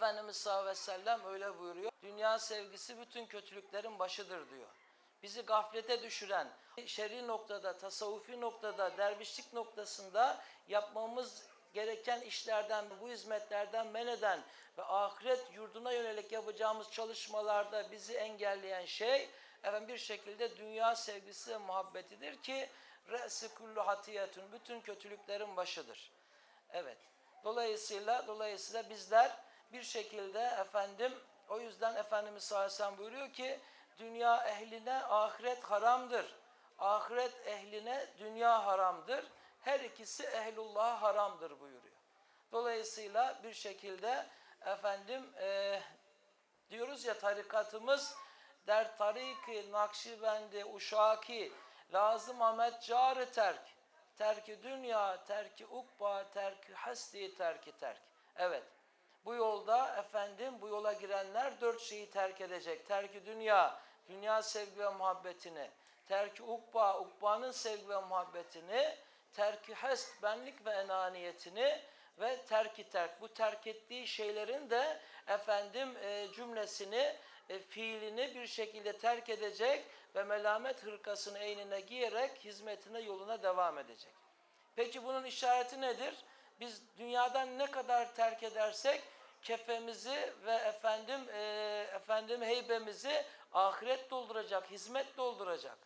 Efendimiz sallallahu aleyhi ve sellem öyle buyuruyor. Dünya sevgisi bütün kötülüklerin başıdır diyor. Bizi gaflete düşüren, şer'i noktada, tasavvufi noktada, dervişlik noktasında yapmamız gereken işlerden, bu hizmetlerden men eden ve ahiret yurduna yönelik yapacağımız çalışmalarda bizi engelleyen şey efendim bir şekilde dünya sevgisi ve muhabbetidir ki re'si kullu hatiyetun bütün kötülüklerin başıdır. Evet. Dolayısıyla dolayısıyla bizler bir şekilde efendim o yüzden Efendimiz sallallahu buyuruyor ki dünya ehline ahiret haramdır. Ahiret ehline dünya haramdır. Her ikisi ehlullah'a haramdır buyuruyor. Dolayısıyla bir şekilde efendim eee diyoruz ya tarikatımız der tariki nakşibendi uşaki lazım Ahmet carı terk terki dünya terki ukba terki hasti terki terk evet bu yolda efendim bu yola girenler dört şeyi terk edecek terki dünya dünya sevgi ve muhabbetini terki ukba ukbanın sevgi ve muhabbetini terki hest benlik ve enaniyetini ve terki terk. Bu terk ettiği şeylerin de efendim e, cümlesini, e, fiilini bir şekilde terk edecek ve melamet hırkasını eynine giyerek hizmetine yoluna devam edecek. Peki bunun işareti nedir? Biz dünyadan ne kadar terk edersek kefemizi ve efendim e, efendim heybemizi ahiret dolduracak, hizmet dolduracak.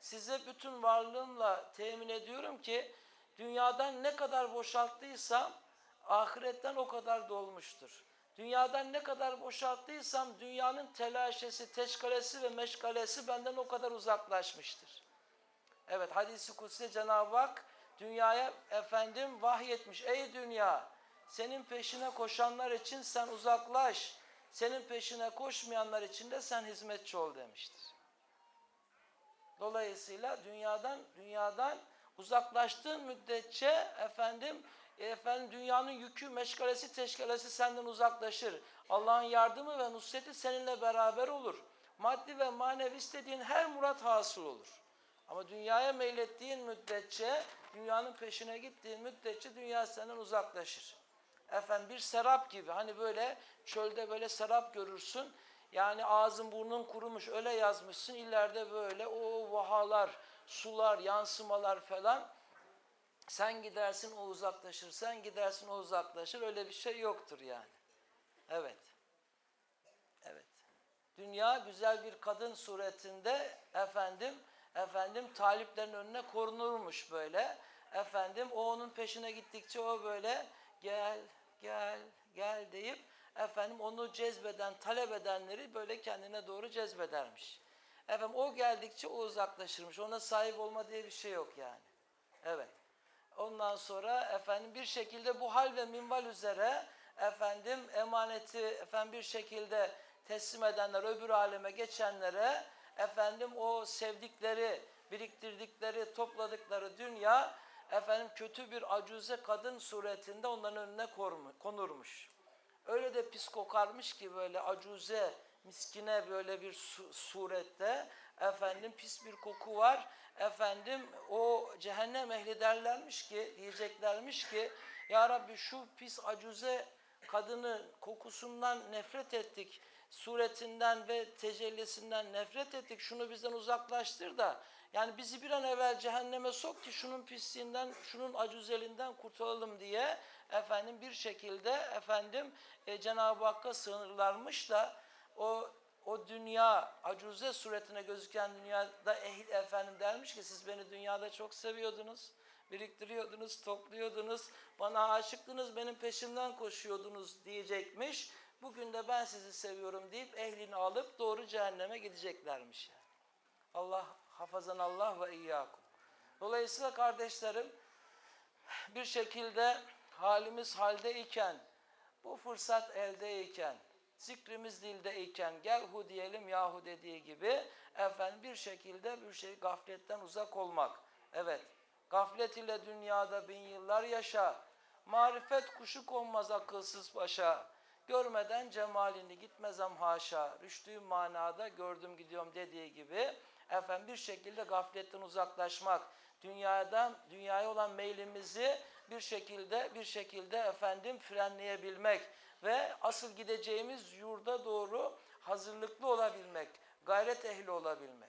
Size bütün varlığımla temin ediyorum ki dünyadan ne kadar boşalttıysam ahiretten o kadar dolmuştur. Dünyadan ne kadar boşalttıysam dünyanın telaşesi, teşkalesi ve meşgalesi benden o kadar uzaklaşmıştır. Evet hadisi kutsi Cenab-ı Hak dünyaya efendim vahyetmiş. Ey dünya senin peşine koşanlar için sen uzaklaş. Senin peşine koşmayanlar için de sen hizmetçi ol demiştir. Dolayısıyla dünyadan dünyadan uzaklaştığın müddetçe efendim efendim dünyanın yükü, meşgalesi, teşkalesi senden uzaklaşır. Allah'ın yardımı ve nusreti seninle beraber olur. Maddi ve manevi istediğin her murat hasıl olur. Ama dünyaya meylettiğin müddetçe, dünyanın peşine gittiğin müddetçe dünya senden uzaklaşır. Efendim bir serap gibi hani böyle çölde böyle serap görürsün. Yani ağzın burnun kurumuş öyle yazmışsın. İleride böyle o vahalar, sular, yansımalar falan. Sen gidersin o uzaklaşır, sen gidersin o uzaklaşır. Öyle bir şey yoktur yani. Evet. Evet. Dünya güzel bir kadın suretinde efendim efendim taliplerin önüne korunurmuş böyle. Efendim o onun peşine gittikçe o böyle gel gel gel deyip efendim onu cezbeden, talep edenleri böyle kendine doğru cezbedermiş. Efendim o geldikçe o uzaklaşırmış. Ona sahip olma diye bir şey yok yani. Evet. Ondan sonra efendim bir şekilde bu hal ve minval üzere efendim emaneti efendim bir şekilde teslim edenler öbür aleme geçenlere efendim o sevdikleri, biriktirdikleri, topladıkları dünya efendim kötü bir acuze kadın suretinde onların önüne konurmuş. Öyle de pis kokarmış ki böyle acuze, miskine böyle bir su surette efendim pis bir koku var. Efendim o cehennem ehli derlermiş ki, diyeceklermiş ki Ya Rabbi şu pis acuze kadını kokusundan nefret ettik. Suretinden ve tecellisinden nefret ettik. Şunu bizden uzaklaştır da yani bizi bir an evvel cehenneme sok ki şunun pisliğinden, şunun acuzelinden kurtulalım diye efendim bir şekilde efendim e, Cenab-ı Hakk'a sığınırlarmış da o o dünya acuze suretine gözüken dünyada ehil efendim dermiş ki siz beni dünyada çok seviyordunuz, biriktiriyordunuz, topluyordunuz, bana aşıktınız, benim peşimden koşuyordunuz diyecekmiş. Bugün de ben sizi seviyorum deyip ehlini alıp doğru cehenneme gideceklermiş. Yani. Allah hafazan Allah ve iyyakum. Dolayısıyla kardeşlerim bir şekilde halimiz haldeyken, bu fırsat eldeyken, zikrimiz dildeyken gel hu diyelim yahu dediği gibi efendim bir şekilde bir şey gafletten uzak olmak. Evet. Gaflet ile dünyada bin yıllar yaşa. Marifet kuşu konmaz akılsız başa. Görmeden cemalini gitmezem haşa. Rüştüğüm manada gördüm gidiyorum dediği gibi efendim bir şekilde gafletten uzaklaşmak, dünyadan dünyaya olan meylimizi bir şekilde bir şekilde efendim frenleyebilmek, ve asıl gideceğimiz yurda doğru hazırlıklı olabilmek, gayret ehli olabilmek.